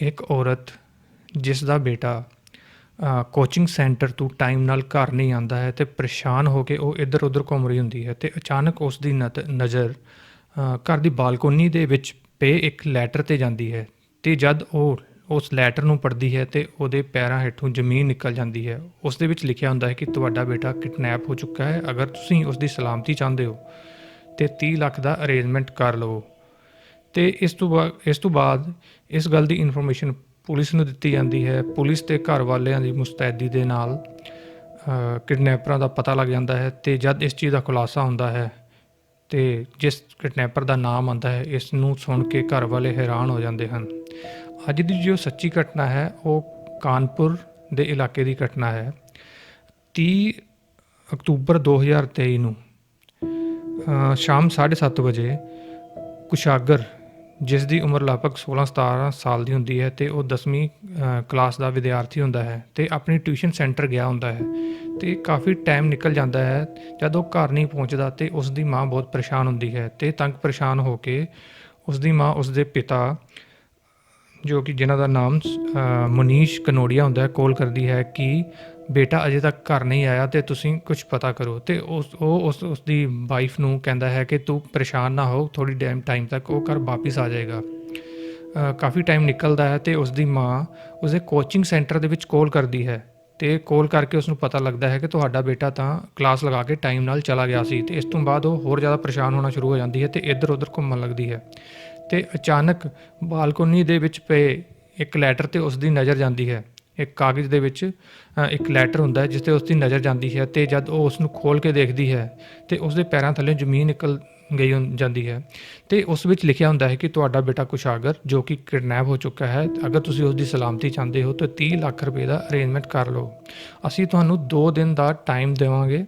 ਇੱਕ ਔਰਤ ਜਿਸ ਦਾ ਬੇਟਾ ਕੋਚਿੰਗ ਸੈਂਟਰ ਤੋਂ ਟਾਈਮ ਨਾਲ ਘਰ ਨਹੀਂ ਆਂਦਾ ਹੈ ਤੇ ਪਰੇਸ਼ਾਨ ਹੋ ਕੇ ਉਹ ਇੱਧਰ ਉੱਧਰ ਘੁੰਮ ਰਹੀ ਹੁੰਦੀ ਹੈ ਤੇ ਅਚਾਨਕ ਉਸ ਦੀ ਨਜ਼ਰ ਘਰ ਦੀ ਬਾਲਕੋਨੀ ਦੇ ਵਿੱਚ ਪਏ ਇੱਕ ਲੈਟਰ ਤੇ ਜਾਂਦੀ ਹੈ ਤੇ ਜਦ ਉਹ ਉਸ ਲੈਟਰ ਨੂੰ ਪੜ੍ਹਦੀ ਹੈ ਤੇ ਉਹਦੇ ਪੈਰਾਂ ਹੇਠੋਂ ਜ਼ਮੀਨ ਨਿਕਲ ਜਾਂਦੀ ਹੈ, ਉਸ ਦੇ ਵਿੱਚ ਲਿਖਿਆ ਹੁੰਦਾ ਹੈ ਕਿ ਤੁਹਾਡਾ ਬੇਟਾ ਕਿਡਨੈਪ ਹੋ ਚੁੱਕਾ ਹੈ, ਅਗਰ ਤੁਸੀਂ ਉਸ ਦੀ ਸਲਾਮਤੀ ਚਾਹੁੰਦੇ ਹੋ ਤੇ 30 ਲੱਖ ਦਾ ਅਰੇਂਜਮੈਂਟ ਕਰ ਲਵੋ। ਤੇ ਇਸ ਤੋਂ ਬਾਅਦ ਇਸ ਤੋਂ ਬਾਅਦ ਇਸ ਗੱਲ ਦੀ ਇਨਫੋਰਮੇਸ਼ਨ ਪੁਲਿਸ ਨੂੰ ਦਿੱਤੀ ਜਾਂਦੀ ਹੈ। ਪੁਲਿਸ ਤੇ ਘਰ ਵਾਲਿਆਂ ਦੀ ਮੁਸਤੈਦੀ ਦੇ ਨਾਲ ਕਿਡਨੈਪਰਾਂ ਦਾ ਪਤਾ ਲੱਗ ਜਾਂਦਾ ਹੈ ਤੇ ਜਦ ਇਸ ਚੀਜ਼ ਦਾ ਖੁਲਾਸਾ ਹੁੰਦਾ ਹੈ ਤੇ ਜਿਸ ਕਿਡਨੈਪਰ ਦਾ ਨਾਮ ਆਉਂਦਾ ਹੈ ਇਸ ਨੂੰ ਸੁਣ ਕੇ ਘਰ ਵਾਲੇ ਹੈਰਾਨ ਹੋ ਜਾਂਦੇ ਹਨ। ਅੱਜ ਦੀ ਜੋ ਸੱਚੀ ਘਟਨਾ ਹੈ ਉਹ ਕਾਨਪੁਰ ਦੇ ਇਲਾਕੇ ਦੀ ਘਟਨਾ ਹੈ। 30 ਅਕਤੂਬਰ 2023 ਨੂੰ ਅ, ਸ਼ਾਮ 7:30 ਵਜੇ ਕੁਸ਼ਾਗਰ ਜਿਸ ਦੀ ਉਮਰ ਲਗਭਗ 16-17 ਸਾਲ ਦੀ ਹੁੰਦੀ ਹੈ ਤੇ ਉਹ 10ਵੀਂ ਕਲਾਸ ਦਾ ਵਿਦਿਆਰਥੀ ਹੁੰਦਾ ਹੈ ਤੇ ਆਪਣੀ ਟਿਊਸ਼ਨ ਸੈਂਟਰ ਗਿਆ ਹੁੰਦਾ ਹੈ ਤੇ ਕਾਫੀ ਟਾਈਮ ਨਿਕਲ ਜਾਂਦਾ ਹੈ। ਜਦ ਉਹ ਘਰ ਨਹੀਂ ਪਹੁੰਚਦਾ ਤੇ ਉਸ ਦੀ ਮਾਂ ਬਹੁਤ ਪਰੇਸ਼ਾਨ ਹੁੰਦੀ ਹੈ ਤੇ ਤੰਗ ਪਰੇਸ਼ਾਨ ਹੋ ਕੇ ਉਸ ਦੀ ਮਾਂ ਉਸ ਦੇ ਪਿਤਾ ਜੋ ਕਿ ਜਿਨ੍ਹਾਂ ਦਾ ਨਾਮ ਅ, ਮਨੀਸ਼ ਕਨੋੜੀਆ ਹੁੰਦਾ ਹੈ ਕੋਲ ਕਰਦੀ ਹੈ ਕਿ ਬੇਟਾ ਅਜੇ ਤੱਕ ਘਰ ਨਹੀਂ ਆਇਆ ਤੇ ਤੁਸੀਂ ਕੁਝ ਪਤਾ ਕਰੋ। ਤੇ ਉਸ, ਉਹ ਉਸ ਉਸ ਦੀ ਵਾਈਫ ਨੂੰ ਕਹਿੰਦਾ ਹੈ ਕਿ ਤੂੰ ਪਰੇਸ਼ਾਨ ਨਾ ਹੋ ਥੋੜੀ ਟਾਈਮ ਟਾਈਮ ਤੱਕ ਉਹ ਘਰ ਵਾਪਿਸ ਆ ਜਾਏਗਾ। ਕਾਫੀ ਟਾਈਮ ਨਿਕਲਦਾ ਹੈ ਤੇ ਉਸ ਦੀ ਮਾਂ ਉਸਦੇ ਕੋਚਿੰਗ ਸੈਂਟਰ ਦੇ ਵਿੱਚ ਕਾਲ ਕਰਦੀ ਹੈ ਤੇ ਕਾਲ ਕਰਕੇ ਉਸ ਨੂੰ ਪਤਾ ਲੱਗਦਾ ਹੈ ਕਿ ਤੁਹਾਡਾ ਬੇਟਾ ਤਾਂ ਕਲਾਸ ਲਗਾ ਕੇ ਟਾਈਮ ਨਾਲ ਚਲਾ ਗਿਆ ਸੀ ਤੇ ਇਸ ਤੋਂ ਬਾਅਦ ਉਹ ਹੋਰ ਜ਼ਿਆਦਾ ਪਰੇਸ਼ਾਨ ਹੋਣਾ ਸ਼ੁਰੂ ਹੋ ਜਾਂਦੀ ਹੈ ਤੇ ਇੱਧਰ ਉੱਧਰ ਘੁੰਮਣ ਲੱਗਦੀ ਹੈ। ਤੇ ਅਚਾਨਕ ਬਾਲਕੋਨੀ ਦੇ ਵਿੱਚ ਪਏ ਇੱਕ ਲੈਟਰ ਤੇ ਉਸ ਦੀ ਨਜ਼ਰ ਜਾਂਦੀ ਹੈ। ਇੱਕ ਕਾਗਜ਼ ਦੇ ਵਿੱਚ ਇੱਕ ਲੈਟਰ ਹੁੰਦਾ ਹੈ ਜਿਸ ਤੇ ਉਸ ਦੀ ਨਜ਼ਰ ਜਾਂਦੀ ਹੈ ਤੇ ਜਦ ਉਹ ਉਸ ਨੂੰ ਖੋਲ ਕੇ ਦੇਖਦੀ ਹੈ ਤੇ ਉਸ ਦੇ ਪੈਰਾਂ ਥੱਲੇ ਜ਼ਮੀਨ ਨਿਕਲ ਗਈ ਜਾਂਦੀ ਹੈ। ਤੇ ਉਸ ਵਿੱਚ ਲਿਖਿਆ ਹੁੰਦਾ ਹੈ ਕਿ ਤੁਹਾਡਾ ਬੇਟਾ ਕੁਸ਼ਾਗਰ, ਜੋ ਕਿ ਕਿਡਨੈਪ ਹੋ ਚੁੱਕਾ ਹੈ, ਅਗਰ ਤੁਸੀਂ ਉਸ ਦੀ ਸਲਾਮਤੀ ਚਾਹੁੰਦੇ ਹੋ ਤਾਂ 30 ਲੱਖ ਰੁਪਏ ਦਾ ਅਰੇਂਜਮੈਂਟ ਕਰ ਲਓ। ਅਸੀਂ ਤੁਹਾਨੂੰ 2 ਦਿਨ ਦਾ ਟਾਈਮ ਦੇਵਾਂਗੇ।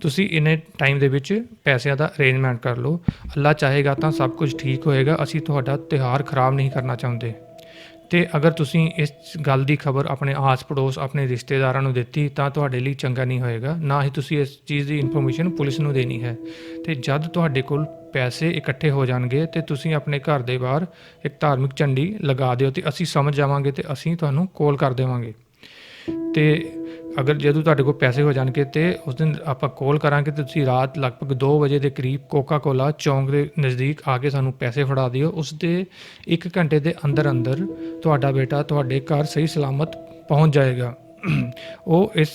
ਤੁਸੀਂ ਇਨੇ ਟਾਈਮ ਦੇ ਵਿੱਚ ਪੈਸਿਆਂ ਦਾ ਅਰੇਂਜਮੈਂਟ ਕਰ ਲਓ। ਅੱਲਾ ਚਾਹੇਗਾ ਤਾਂ ਸਭ ਕੁਝ ਠੀਕ ਹੋਏਗਾ। ਅਸੀਂ ਤੁਹਾਡਾ ਤਿਉਹਾਰ ਖਰਾਬ ਨਹੀਂ ਕਰਨਾ ਚਾਹੁੰਦੇ। ਤੇ ਅਗਰ ਤੁਸੀਂ ਇਸ ਗੱਲ ਦੀ ਖਬਰ ਆਪਣੇ ਆਸ ਪੜੋਸ ਆਪਣੇ ਰਿਸ਼ਤੇਦਾਰਾਂ ਨੂੰ ਦਿੱਤੀ, ਤਾਂ ਤੁਹਾਡੇ ਲਈ ਚੰਗਾ ਨਹੀਂ ਹੋਏਗਾ। ਨਾ ਹੀ ਤੁਸੀਂ ਇਸ ਚੀਜ਼ ਦੀ ਇਨਫੋਰਮੇਸ਼ਨ ਪੁਲਿਸ ਨੂੰ ਦੇਣੀ ਹੈ। ਤੇ ਜਦ ਤੁਹਾਡੇ ਕੋਲ ਪੈਸੇ ਇਕੱਠੇ ਹੋ ਜਾਣਗੇ, ਤੇ ਤੁਸੀਂ ਆਪਣੇ ਘਰ ਦੇ ਬਾਹਰ ਇੱਕ ਧਾਰਮਿਕ ਝੰਡੀ ਲਗਾ ਦਿਓ ਤੇ ਅਸੀਂ ਸਮਝ ਜਾਵਾਂਗੇ ਤੇ ਅਸੀਂ ਤੁਹਾਨੂੰ ਕਾਲ ਕਰ ਦੇਵਾਂਗੇ। ਤੇ ਅਗਰ ਜਦੋਂ ਤੁਹਾਡੇ ਕੋਲ ਪੈਸੇ ਹੋ ਜਾਣਗੇ ਤੇ ਉਸ ਦਿਨ ਆਪਾਂ ਕਾਲ ਕਰਾਂਗੇ ਤੇ ਤੁਸੀਂ ਰਾਤ ਲਗਭਗ 2 ਵਜੇ ਦੇ ਕਰੀਬ ਕੋਕਾ ਕੋਲਾ ਚੌਂਕ ਦੇ ਨਜ਼ਦੀਕ ਆ ਕੇ ਸਾਨੂੰ ਪੈਸੇ ਫੜਾ ਦਿਓ। ਉਸ ਦੇ 1 ਘੰਟੇ ਦੇ ਅੰਦਰ ਅੰਦਰ ਤੁਹਾਡਾ ਬੇਟਾ ਤੁਹਾਡੇ ਘਰ ਸਹੀ ਸਲਾਮਤ ਪਹੁੰਚ ਜਾਏਗਾ। ਉਹ ਇਸ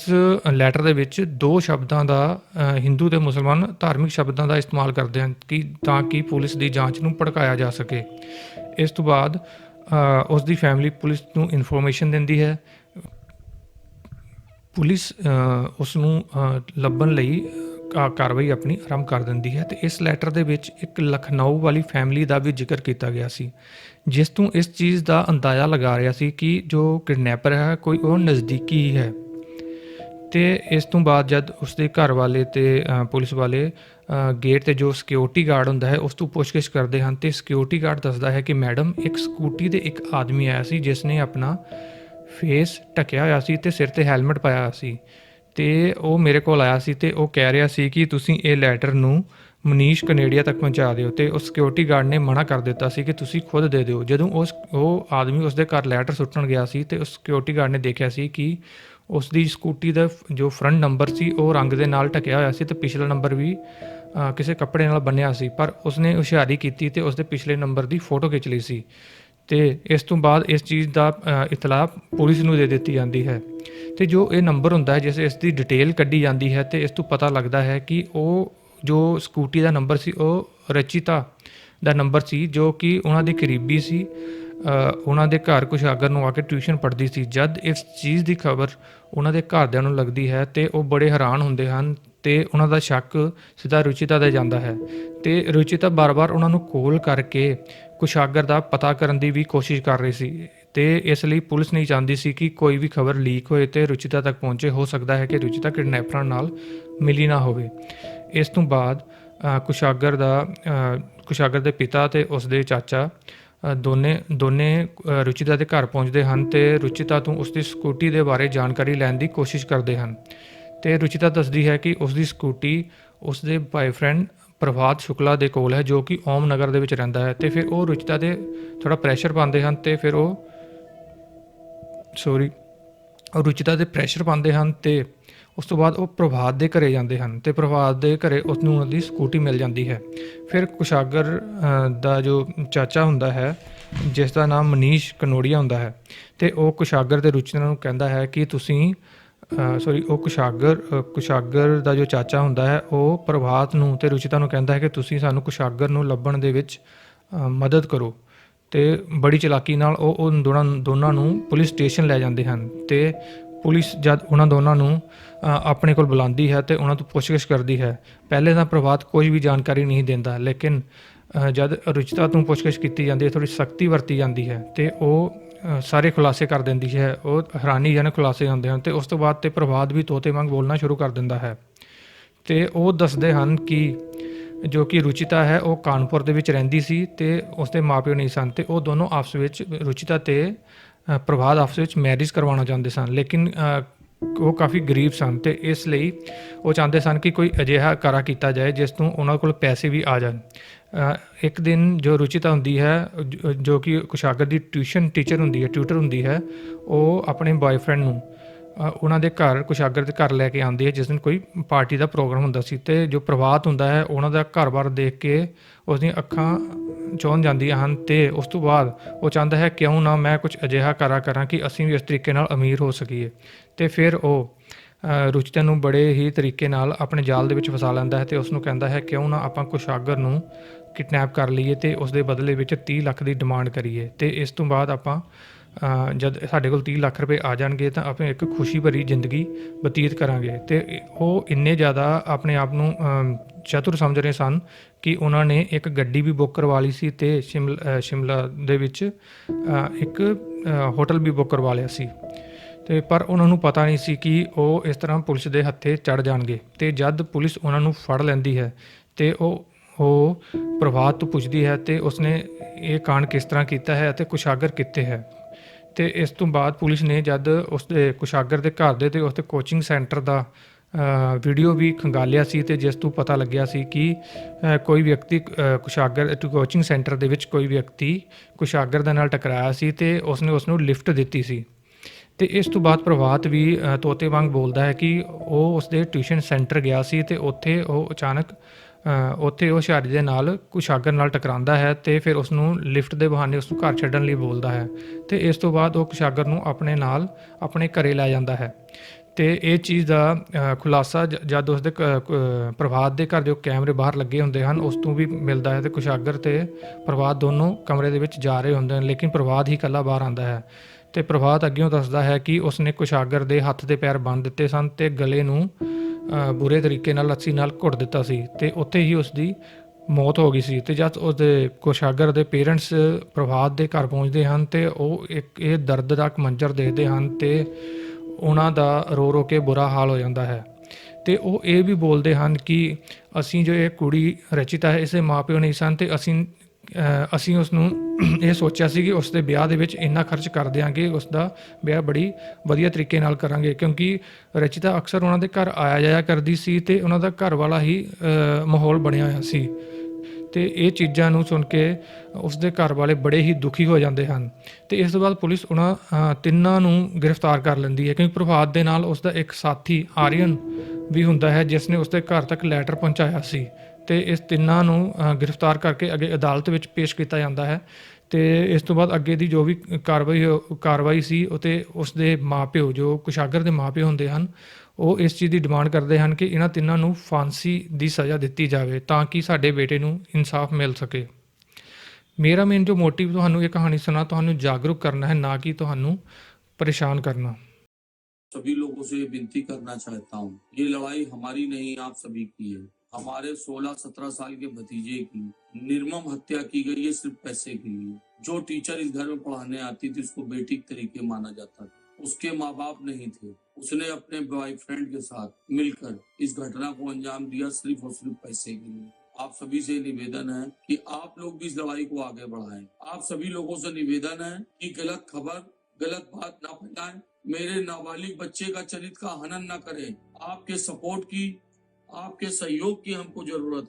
ਲੈਟਰ ਦੇ ਵਿੱਚ ਦੋ ਸ਼ਬਦਾਂ ਦਾ ਹਿੰਦੂ ਤੇ ਮੁਸਲਮਾਨ ਧਾਰਮਿਕ ਸ਼ਬਦਾਂ ਦਾ ਇਸਤੇਮਾਲ ਕਰਦੇ ਹਨ ਕਿ ਤਾਂ ਕਿ ਪੁਲਿਸ ਦੀ ਜਾਂਚ ਨੂੰ ਭੜਕਾਇਆ ਜਾ ਸਕੇ। ਇਸ ਤੋਂ ਬਾਅਦ ਅ, ਉਸ ਦੀ ਫੈਮਿਲੀ ਪੁਲਿਸ ਨੂੰ ਇਨਫੋਰਮੇਸ਼ਨ ਦਿੰਦੀ ਹੈ। ਪੁਲਿਸ ਅ, ਉਸ ਨੂੰ ਲੱਭਣ ਲਈ ਕਾ- ਕਾਰਵਾਈ ਆਪਣੀ ਆਰੰਭ ਕਰ ਦਿੰਦੀ ਹੈ ਤੇ ਇਸ ਲੈਟਰ ਦੇ ਵਿੱਚ ਇੱਕ ਲਖਨਊ ਵਾਲੀ ਫੈਮਿਲੀ ਦਾ ਵੀ ਜ਼ਿਕਰ ਕੀਤਾ ਗਿਆ ਸੀ ਜਿਸ ਤੋਂ ਇਸ ਚੀਜ਼ ਦਾ ਅੰਦਾਜ਼ਾ ਲਗਾ ਰਿਹਾ ਸੀ ਕਿ ਜੋ ਕਿਡਨੈਪਰ ਹੈ ਕੋਈ ਉਹ ਨਜ਼ਦੀਕੀ ਹੀ ਹੈ। ਤੇ ਇਸ ਤੋਂ ਬਾਅਦ ਜਦ ਉਸਦੇ ਘਰ ਵਾਲੇ ਤੇ ਪੁਲਿਸ ਵਾਲੇ ਗੇਟ ਤੇ ਜੋ ਸਿਕਿਉਰਿਟੀ ਗਾਰਡ ਹੁੰਦਾ ਹੈ ਉਸ ਤੋਂ ਪੁੱਛਗਿੱਛ ਕਰਦੇ ਹਨ ਤੇ ਸਿਕਿਉਰਿਟੀ ਗਾਰਡ ਦੱਸਦਾ ਹੈ ਕਿ ਮੈਡਮ ਇੱਕ ਸਕੂਟੀ ਦੇ ਇੱਕ ਆਦਮੀ ਆਇਆ ਸੀ ਜਿਸ ਨੇ ਆਪਣਾ ਫੇਸ ਢੱਕਿਆ ਹੋਇਆ ਸੀ ਤੇ ਸਿਰ ਤੇ ਹੈਲਮਟ ਪਾਇਆ ਸੀ ਤੇ ਉਹ ਮੇਰੇ ਕੋਲ ਆਇਆ ਸੀ ਤੇ ਉਹ ਕਹਿ ਰਿਹਾ ਸੀ ਕਿ ਤੁਸੀਂ ਇਹ ਲੈਟਰ ਨੂੰ ਮਨੀਸ਼ ਕੈਨੇਡੀਆ ਤੱਕ ਪਹੁੰਚਾ ਦਿਓ ਤੇ ਉਸ ਸਿਕਿਉਰਿਟੀ ਗਾਰਡ ਨੇ ਮਨਾ ਕਰ ਦਿੱਤਾ ਸੀ ਕਿ ਤੁਸੀਂ ਖੁਦ ਦੇ ਦਿਓ। ਜਦੋਂ ਉਸ ਉਹ ਆਦਮੀ ਉਸਦੇ ਘਰ ਲੈਟਰ ਸੁੱਟਣ ਗਿਆ ਸੀ ਤੇ ਉਸ ਸਿਕਿਉਰਿਟੀ ਗਾਰਡ ਨੇ ਦੇਖਿਆ ਸੀ ਕਿ ਉਸ ਦੀ ਸਕੂਟੀ ਦਾ ਜੋ ਫਰੰਟ ਨੰਬਰ ਸੀ ਉਹ ਰੰਗ ਦੇ ਨਾਲ ਢਕਿਆ ਹੋਇਆ ਸੀ ਤੇ ਪਿਛਲਾ ਨੰਬਰ ਵੀ ਕਿਸੇ ਕੱਪੜੇ ਨਾਲ ਬੰਨਿਆ ਸੀ। ਪਰ ਉਸਨੇ ਹੁਸ਼ਿਆਰੀ ਕੀਤੀ ਤੇ ਉਸਦੇ ਪਿਛਲੇ ਨੰਬਰ ਦੀ ਫੋਟੋ ਖਿੱਚ ਲਈ ਸੀ। ਤੇ ਇਸ ਤੋਂ ਬਾਅਦ ਇਸ ਚੀਜ਼ ਦਾ ਅ, ਇਤਲਾਹ ਪੁਲਿਸ ਨੂੰ ਦੇ ਦਿੱਤੀ ਜਾਂਦੀ ਹੈ। ਤੇ ਜੋ ਇਹ ਨੰਬਰ ਹੁੰਦਾ ਹੈ ਜਿਸ ਇਸ ਦੀ ਡਿਟੇਲ ਕੱਢੀ ਜਾਂਦੀ ਹੈ ਤੇ ਇਸ ਤੋਂ ਪਤਾ ਲੱਗਦਾ ਹੈ ਕਿ ਉਹ ਜੋ ਸਕੂਟੀ ਦਾ ਨੰਬਰ ਸੀ ਉਹ ਰਚਿਤਾ ਦਾ ਨੰਬਰ ਸੀ ਜੋ ਕਿ ਉਹਨਾਂ ਦੇ ਕਰੀਬੀ ਸੀ। ਉਹਨਾਂ ਦੇ ਘਰ ਕੁਸ਼ਾਗਰ ਨੂੰ ਆ ਕੇ ਟਿਊਸ਼ਨ ਪੜ੍ਹਦੀ ਸੀ। ਜਦ ਇਸ ਚੀਜ਼ ਦੀ ਖਬਰ ਉਹਨਾਂ ਦੇ ਘਰਦਿਆਂ ਨੂੰ ਲੱਗਦੀ ਹੈ ਤੇ ਉਹ ਬੜੇ ਹੈਰਾਨ ਹੁੰਦੇ ਹਨ ਤੇ ਉਹਨਾਂ ਦਾ ਸ਼ੱਕ ਸਿੱਧਾ ਰੁਚਿਤਾ ਤੇ ਜਾਂਦਾ ਹੈ। ਤੇ ਰੁਚਿਤਾ ਬਾਰ-ਬਾਰ ਉਹਨਾਂ ਨੂੰ ਕੋਲ ਕਰਕੇ ਕੁਸ਼ਾਗਰ ਦਾ ਪਤਾ ਕਰਨ ਦੀ ਵੀ ਕੋਸ਼ਿਸ਼ ਕਰ ਰਹੀ ਸੀ ਤੇ ਇਸ ਲਈ ਪੁਲਿਸ ਨਹੀਂ ਚਾਹੁੰਦੀ ਸੀ ਕਿ ਕੋਈ ਵੀ ਖਬਰ ਲੀਕ ਹੋਏ ਤੇ ਰੁਚਿਤਾ ਤੱਕ ਪਹੁੰਚੇ। ਹੋ ਸਕਦਾ ਹੈ ਕਿ ਰੁਚਿਤਾ ਕਿਡਨੈਪਰਾਂ ਨਾਲ ਮਿਲੀ ਨਾ ਹੋਵੇ। ਇਸ ਤੋਂ ਬਾਅਦ ਕੁਸ਼ਾਗਰ ਦਾ ਕੁਸ਼ਾਗਰ ਦੇ ਪਿਤਾ ਤੇ ਉਸ ਦੇ ਚਾਚਾ ਦੋਨੇ ਦੋਨੇ ਰੁਚਿਤਾ ਦੇ ਘਰ ਪਹੁੰਚਦੇ ਹਨ ਤੇ ਰੁਚਿਤਾ ਤੋਂ ਉਸ ਦੀ ਸਕੂਟੀ ਦੇ ਬਾਰੇ ਜਾਣਕਾਰੀ ਲੈਣ ਦੀ ਕੋਸ਼ਿਸ਼ ਕਰਦੇ ਹਨ। ਤੇ ਰੁਚਿਤਾ ਦੱਸਦੀ ਹੈ ਕਿ ਉਸ ਦੀ ਸਕੂਟੀ, ਉਸ ਦੇ ਬਾਏਫ੍ਰੈਂਡ ਪ੍ਰਭਾਤ ਸ਼ੁਕਲਾ ਦੇ ਕੋਲ ਹੈ, ਜੋ ਕਿ ਓਮ ਨਗਰ ਦੇ ਵਿੱਚ ਰਹਿੰਦਾ ਹੈ। ਤੇ ਫਿਰ ਉਹ ਰੁਚਿਤਾ ਦੇ ਥੋੜਾ ਪ੍ਰੈਸ਼ਰ ਪਾਉਂਦੇ ਹਨ ਤੇ ਫਿਰ ਉਹ ਸੌਰੀ ਰੁਚਿਤਾ ਦੇ ਪ੍ਰੈਸ਼ਰ ਪਾਉਂਦੇ ਹਨ ਤੇ ਉਸ ਤੋਂ ਬਾਅਦ ਉਹ ਪ੍ਰਭਾਤ ਦੇ ਘਰੇ ਜਾਂਦੇ ਹਨ ਤੇ ਪ੍ਰਭਾਤ ਦੇ ਘਰੇ ਉਸ ਨੂੰ ਉਹਦੀ ਸਕੂਟੀ ਮਿਲ ਜਾਂਦੀ ਹੈ। ਫਿਰ ਕੁਸ਼ਾਗਰ ਦਾ ਜੋ ਚਾਚਾ ਹੁੰਦਾ ਹੈ ਜਿਸ ਦਾ ਨਾਮ ਮਨੀਸ਼ ਕਨੋੜੀਆ ਹੁੰਦਾ ਹੈ, ਤੇ ਉਹ ਕੁਸ਼ਾਗਰ ਦੇ ਰੁਚਿਤਾ ਨੂੰ ਕਹਿੰਦਾ ਹੈ ਕਿ ਤੁਸੀਂ ਸੌਰੀ ਉਹ ਕੁਸ਼ਾਗਰ ਕੁਸ਼ਾਗਰ ਦਾ ਜੋ ਚਾਚਾ ਹੁੰਦਾ ਹੈ, ਉਹ ਪ੍ਰਭਾਤ ਨੂੰ ਤੇ ਰੁਚਿਤਾ ਨੂੰ ਕਹਿੰਦਾ ਹੈ ਕਿ ਤੁਸੀਂ ਸਾਨੂੰ ਕੁਸ਼ਾਗਰ ਨੂੰ ਲੱਭਣ ਦੇ ਵਿੱਚ ਮਦਦ ਕਰੋ। ਤੇ ਬੜੀ ਚਲਾਕੀ ਨਾਲ ਉਹ ਉਹ ਦੋਨਾਂ ਦੋਨਾਂ ਨੂੰ ਪੁਲਿਸ ਸਟੇਸ਼ਨ ਲੈ ਜਾਂਦੇ ਹਨ ਤੇ ਪੁਲਿਸ ਜਦ ਉਹਨਾਂ ਦੋਨਾਂ ਨੂੰ ਆਪਣੇ ਕੋਲ ਬੁਲਾਉਂਦੀ ਹੈ ਤੇ ਉਹਨਾਂ ਤੋਂ ਪੁੱਛਗਿੱਛ ਕਰਦੀ ਹੈ। ਪਹਿਲੇ ਤਾਂ ਪ੍ਰਭਾਤ ਕੋਈ ਵੀ ਜਾਣਕਾਰੀ ਨਹੀਂ ਦਿੰਦਾ, ਲੇਕਿਨ ਜਦ ਰੁਚਿਤਾ ਤੋਂ ਪੁੱਛਗਿੱਛ ਕੀਤੀ ਜਾਂਦੀ ਹੈ ਥੋੜੀ ਸਖਤੀ ਵਰਤੀ ਜਾਂਦੀ ਹੈ ਤੇ ਉਹ ਸਾਰੇ ਖੁਲਾਸੇ ਕਰ ਦਿੰਦੀ ਹੈ। ਉਹ ਹੈਰਾਨੀਜਨਕ ਖੁਲਾਸੇ ਹੁੰਦੇ ਹਨ ਤੇ ਉਸ ਤੋਂ ਬਾਅਦ ਤੇ ਪ੍ਰਭਾਤ ਵੀ ਤੋਤੇ ਵਾਂਗ ਬੋਲਣਾ ਸ਼ੁਰੂ ਕਰ ਦਿੰਦਾ ਹੈ। ਤੇ ਉਹ ਦੱਸਦੇ ਹਨ ਕਿ ਜੋ ਕਿ ਰੁਚਿਤਾ ਹੈ, ਉਹ ਕਾਨਪੁਰ ਦੇ ਵਿੱਚ ਰਹਿੰਦੀ ਸੀ ਤੇ ਉਸਦੇ ਮਾਪਿਓ ਨਹੀਂ ਸਨ ਤੇ ਉਹ ਦੋਨੋਂ ਆਪਸ ਵਿੱਚ ਰੁਚਿਤਾ ਤੇ ਪ੍ਰਭਾਤ ਆਪਸ ਵਿੱਚ ਮੈਰਿਜ ਕਰਵਾਉਣਾ ਚਾਹੁੰਦੇ ਸਨ। ਲੇਕਿਨ ਉਹ ਕਾਫੀ ਗਰੀਬ ਸਨ ਤੇ ਇਸ ਲਈ ਉਹ ਚਾਹੁੰਦੇ ਸਨ ਕਿ ਕੋਈ ਅਜਿਹਾ ਕਾਰਾ ਕੀਤਾ ਜਾਏ ਜਿਸ ਤੋਂ ਉਹਨਾਂ ਕੋਲ ਪੈਸੇ ਵੀ ਆ ਜਾਣ। ਇੱਕ ਦਿਨ ਜੋ ਰੁਚਿਤਾ ਹੁੰਦੀ ਹੈ, ਜੋ ਕਿ ਕੁਸ਼ਾਗਰ ਦੀ ਟਿਊਸ਼ਨ ਟੀਚਰ ਹੁੰਦੀ ਹੈ, ਟਿਊਟਰ ਹੁੰਦੀ ਹੈ, ਉਹ ਆਪਣੇ ਬॉयਫ੍ਰੈਂਡ ਨੂੰ ਉਹਨਾਂ ਦੇ ਘਰ, ਕੁਸ਼ਾਗਰ ਦੇ ਘਰ ਲੈ ਕੇ ਆਉਂਦੀ ਹੈ, ਜਿਸ ਦਿਨ ਕੋਈ ਪਾਰਟੀ ਦਾ ਪ੍ਰੋਗਰਾਮ ਹੁੰਦਾ ਸੀ ਤੇ ਜੋ ਪ੍ਰਭਾਤ ਹੁੰਦਾ ਹੈ, ਉਹਨਾਂ ਦਾ ਘਰ-ਬਾਰ ਦੇਖ ਕੇ ਉਸ ਦੀਆਂ ਅੱਖਾਂ ਚਾਹੁੰ ਜਾਂਦੀਆਂ ਹਨ ਤੇ ਉਸ ਤੋਂ ਬਾਅਦ ਉਹ ਚਾਹੁੰਦਾ ਹੈ ਕਿਉਂ ਨਾ ਮੈਂ ਕੁਝ ਅਜਿਹਾ ਕਰਾ ਕਰਾਂ ਕਿ ਅਸੀਂ ਵੀ ਇਸ ਤਰੀਕੇ ਨਾਲ ਅਮੀਰ ਹੋ ਸਕੀਏ। ਤੇ ਫਿਰ ਉਹ ਅ, ਰੁਚਿਤਾ ਨੂੰ ਬੜੇ ਹੀ ਤਰੀਕੇ ਨਾਲ ਆਪਣੇ ਜਾਲ ਦੇ ਵਿੱਚ ਫਸਾ ਲੈਂਦਾ ਹੈ ਤੇ ਉਸ ਨੂੰ ਕਹਿੰਦਾ ਹੈ ਕਿਉਂ ਨਾ ਆਪਾਂ ਕੁਸ਼ਾਗਰ ਨੂੰ ਕਿਡਨੈਪ ਕਰ ਲਈਏ ਤੇ ਉਸ ਦੇ ਬਦਲੇ ਵਿੱਚ 30 ਲੱਖ ਦੀ ਡਿਮਾਂਡ ਕਰੀਏ। ਤੇ ਇਸ ਤੋਂ ਬਾਅਦ ਆਪਾਂ ਜਦ ਸਾਡੇ ਕੋਲ 30 ਲੱਖ ਰੁਪਏ ਆ ਜਾਣਗੇ ਤਾਂ ਆਪਾਂ ਇੱਕ ਖੁਸ਼ੀ ਭਰੀ ਜ਼ਿੰਦਗੀ ਬਤੀਤ ਕਰਾਂਗੇ। ਤੇ ਉਹ ਇੰਨੇ ਜ਼ਿਆਦਾ ਆਪਣੇ ਆਪ ਨੂੰ ਚਤੁਰ ਸਮਝ ਰਹੇ ਸਨ ਕਿ ਉਹਨਾਂ ਨੇ ਇੱਕ ਗੱਡੀ ਵੀ ਬੁੱਕ ਕਰਵਾ ਲਈ ਸੀ ਤੇ ਸ਼ਿਮਲਾ ਸ਼ਿਮਲਾ ਦੇ ਵਿੱਚ ਇੱਕ ਹੋਟਲ ਵੀ ਬੁੱਕ ਕਰਵਾ ਲਿਆ ਸੀ। ਤੇ ਪਰ ਉਹਨਾਂ ਨੂੰ ਪਤਾ ਨਹੀਂ ਸੀ ਕਿ ਉਹ ਇਸ ਤਰ੍ਹਾਂ ਪੁਲਿਸ ਦੇ ਹੱਥੇ ਚੜ ਜਾਣਗੇ। ਤੇ ਜਦ ਪੁਲਿਸ ਉਹਨਾਂ ਨੂੰ ਫੜ ਲੈਂਦੀ ਹੈ ਤੇ ਉਹ ਉਹ ਪ੍ਰਭਾਤ ਤੋਂ ਪੁੱਛਦੀ ਹੈ ਤੇ ਉਸਨੇ ਇਹ ਕਾਂਡ ਕਿਸ ਤਰ੍ਹਾਂ ਕੀਤਾ ਹੈ ਅਤੇ ਕੁਸ਼ਾਗਰ ਕਿੱਥੇ ਹੈ। ਤੇ ਇਸ ਤੋਂ ਬਾਅਦ ਪੁਲਿਸ ਨੇ ਜਦ ਉਸ ਦੇ ਕੁਸ਼ਾਗਰ ਦੇ ਘਰ ਦੇ ਤੇ ਉਸ ਦੇ ਕੋਚਿੰਗ ਸੈਂਟਰ ਦਾ ਵੀਡੀਓ ਵੀ ਖੰਗਾਲਿਆ ਸੀ ਤੇ ਜਿਸ ਤੋਂ ਪਤਾ ਲੱਗਿਆ ਸੀ ਕਿ ਕੋਈ ਵਿਅਕਤੀ ਕੁਸ਼ਾਗਰ ਕੋਚਿੰਗ ਸੈਂਟਰ ਦੇ ਵਿੱਚ ਕੋਈ ਵਿਅਕਤੀ ਕੁਸ਼ਾਗਰ ਦੇ ਨਾਲ ਟਕਰਾਇਆ ਸੀ ਤੇ ਉਸਨੇ ਉਸ ਨੂੰ ਲਿਫਟ ਦਿੱਤੀ ਸੀ। ਤੇ ਇਸ ਤੋਂ ਬਾਅਦ ਪ੍ਰਭਾਤ ਵੀ ਤੋਤੇ ਵਾਂਗ ਬੋਲਦਾ ਹੈ ਕਿ ਉਹ ਉਸਦੇ ਟਿਊਸ਼ਨ ਸੈਂਟਰ ਗਿਆ ਸੀ ਤੇ ਉੱਥੇ ਉਹ ਅਚਾਨਕ ਉੱਥੇ ਉਹ ਹੁਸ਼ਿਆਰੀ ਦੇ ਨਾਲ ਕੁਸ਼ਾਗਰ ਨਾਲ ਟਕਰਾਉਂਦਾ ਹੈ ਤੇ ਫਿਰ ਉਸ ਨੂੰ ਲਿਫਟ ਦੇ ਬਹਾਨੇ ਉਸ ਨੂੰ ਘਰ ਛੱਡਣ ਲਈ ਬੋਲਦਾ ਹੈ ਤੇ ਇਸ ਤੋਂ ਬਾਅਦ ਉਹ ਕੁਸ਼ਾਗਰ ਨੂੰ ਆਪਣੇ ਨਾਲ ਆਪਣੇ ਘਰੇ ਲੈ ਜਾਂਦਾ ਹੈ। ਤੇ ਇਹ ਚੀਜ਼ ਦਾ ਖੁਲਾਸਾ ਜ- ਜਦ ਉਸ ਦੇ ਕ- ਪ੍ਰਭਾਤ ਦੇ ਘਰ ਜੋ ਕੈਮਰੇ ਬਾਹਰ ਲੱਗੇ ਹੁੰਦੇ ਹਨ, ਉਸ ਤੋਂ ਵੀ ਮਿਲਦਾ ਹੈ ਤੇ ਕੁਸ਼ਾਗਰ ਤੇ ਪ੍ਰਭਾਤ ਦੋਨੋਂ ਕਮਰੇ ਦੇ ਵਿੱਚ ਜਾ ਰਹੇ ਹੁੰਦੇ ਹਨ, ਲੇਕਿਨ ਪ੍ਰਭਾਤ ਹੀ ਇਕੱਲਾ ਬਾਹਰ ਆਉਂਦਾ ਹੈ। ਤੇ ਪ੍ਰਭਾਤ ਅੱਗੇੋਂ ਦੱਸਦਾ ਹੈ ਕਿ ਉਸਨੇ ਕੁਸ਼ਾਗਰ ਦੇ ਹੱਥ ਤੇ ਪੈਰ ਬੰਨ੍ਹ ਦਿੱਤੇ ਸਨ ਤੇ ਗਲੇ ਨੂੰ ਬੁਰੇ ਤਰੀਕੇ ਨਾਲ ਲੱਸੀ ਨਾਲ ਘੁੱਟ ਦਿੱਤਾ ਸੀ ਤੇ ਉੱਥੇ ਹੀ ਉਸ ਦੀ ਮੌਤ ਹੋ ਗਈ ਸੀ ਤੇ ਜਦ ਉਹਦੇ ਕੁਸ਼ਾਗਰ ਦੇ ਪੇਰੈਂਟਸ ਪ੍ਰਭਾਤ ਦੇ ਘਰ ਪਹੁੰਚਦੇ ਹਨ ਤੇ ਉਹ ਇੱਕ ਇਹ ਦਰਦਨਾਕ ਮੰਜ਼ਰ ਦੇਖਦੇ ਹਨ ਤੇ ਉਹਨਾਂ ਦਾ ਰੋ ਰੋ ਕੇ ਬੁਰਾ ਹਾਲ ਹੋ ਜਾਂਦਾ ਹੈ। ਤੇ ਉਹ ਇਹ ਵੀ ਬੋਲਦੇ ਹਨ ਕਿ ਅਸੀਂ ਜੋ ਇਹ ਕੁੜੀ ਰਚਿਤਾ ਹੈ, ਇਸੇ ਮਾਪਿਓ ਨਹੀਂ ਸਨ ਤੇ ਅਸੀਂ ਅਸੀਂ ਉਸ ਨੂੰ ਇਹ ਸੋਚਿਆ ਸੀ ਕਿ ਉਸ ਦੇ ਵਿਆਹ ਦੇ ਵਿੱਚ ਇੰਨਾ ਖਰਚ ਕਰ ਦਿਆਂਗੇ ਉਸ ਦਾ ਵਿਆਹ ਬੜੀ ਵਧੀਆ ਤਰੀਕੇ ਨਾਲ ਕਰਾਂਗੇ ਕਿਉਂਕਿ ਰਚਿਤਾ ਅਕਸਰ ਉਹਨਾਂ ਦੇ ਘਰ ਆਇਆ ਜਾਇਆ ਕਰਦੀ ਸੀ ਤੇ ਉਹਨਾਂ ਦਾ ਘਰ ਵਾਲਾ ਹੀ ਮਾਹੌਲ ਬਣਿਆ ਹੋਇਆ ਸੀ। ਤੇ ਇਹ ਚੀਜ਼ਾਂ ਨੂੰ ਸੁਣ ਕੇ ਉਸ ਦੇ ਘਰ ਵਾਲੇ ਬੜੇ ਹੀ ਦੁਖੀ ਹੋ ਜਾਂਦੇ ਹਨ। ਤੇ ਇਸ ਤੋਂ ਬਾਅਦ ਪੁਲਿਸ ਉਹਨਾਂ ਤਿੰਨਾਂ ਨੂੰ ਗ੍ਰਿਫਤਾਰ ਕਰ ਲੈਂਦੀ ਹੈ ਕਿਉਂਕਿ ਪ੍ਰਭਾਤ ਦੇ ਨਾਲ ਉਸ ਦਾ ਇੱਕ ਸਾਥੀ ਆਰੀਅਨ ਵੀ ਹੁੰਦਾ ਹੈ, ਜਿਸ ਨੇ ਉਸ ਦੇ ਘਰ ਤੱਕ ਲੈਟਰ ਪਹੁੰਚਾਇਆ ਸੀ। ਤੇ ਇਸ ਤਿੰਨਾਂ ਨੂੰ ਅ, ਗ੍ਰਿਫਤਾਰ ਕਰਕੇ ਅੱਗੇ ਅਦਾਲਤ ਵਿੱਚ ਪੇਸ਼ ਕੀਤਾ ਜਾਂਦਾ ਹੈ ਤੇ ਇਸ ਤੋਂ ਬਾਅਦ ਅੱਗੇ ਦੀ ਜੋ ਵੀ ਕਾਰਵਾਈ ਹੋ- ਕਾਰਵਾਈ ਸੀ ਉਤੇ ਉਸ ਦੇ ਮਾਪਿਓ ਜੋ ਕੁਸ਼ਾਗਰ ਦੇ ਮਾਪਿਓ ਹੁੰਦੇ ਹਨ ਉਹ ਇਸ ਚੀਜ਼ ਦੀ ਡਿਮਾਂਡ ਕਰਦੇ ਹਨ ਕਿ ਇਹਨਾਂ ਤਿੰਨਾਂ ਨੂੰ ਫਾਂਸੀ ਦੀ ਸਜ਼ਾ ਦਿੱਤੀ ਜਾਵੇ ਤਾਂ ਕਿ ਸਾਡੇ ਬੇਟੇ ਨੂੰ ਇਨਸਾਫ ਮਿਲ ਸਕੇ ਮੇਰਾ ਮੇਨ ਜੋ ਮੋਟਿਵ ਤੁਹਾਨੂੰ ਇਹ ਕਹਾਣੀ ਸੁਣਾ ਤੁਹਾਨੂੰ ਜਾਗਰੂਕ ਕਰਨਾ ਹੈ ਨਾ ਕਿ ਤੁਹਾਨੂੰ ਪਰੇਸ਼ਾਨ ਕਰਨਾ सभी लोगों से विनती करना चाहता हूँ ये लड़ाई हमारी नहीं आप सभी की है हमारे 16-17 साल के भतीजे की, निर्मम हत्या की गई है सिर्फ़ पैसे के लिए। जो टीचर इस घर में पढ़ाने आती थी, उसको बेटी तरीके माना जाता था। उसके माँ बाप नहीं थे। उसने अपने बॉयफ्रेंड के साथ मिलकर इस घटना को अंजाम दिया सिर्फ़ और सिर्फ़ पैसे के लिए। आप सभी से निवेदन है कि आप लोग भी इस लड़ाई को आगे बढ़ाएँ। आप सभी लोगों से निवेदन है कि गलत खबर, गलत बात ना फैलाएँ। मेरे नाबालिग बच्चे का चरित्र का हनन न करें। आपके सपोर्ट की आपके सहयोग की हमको जरूरत है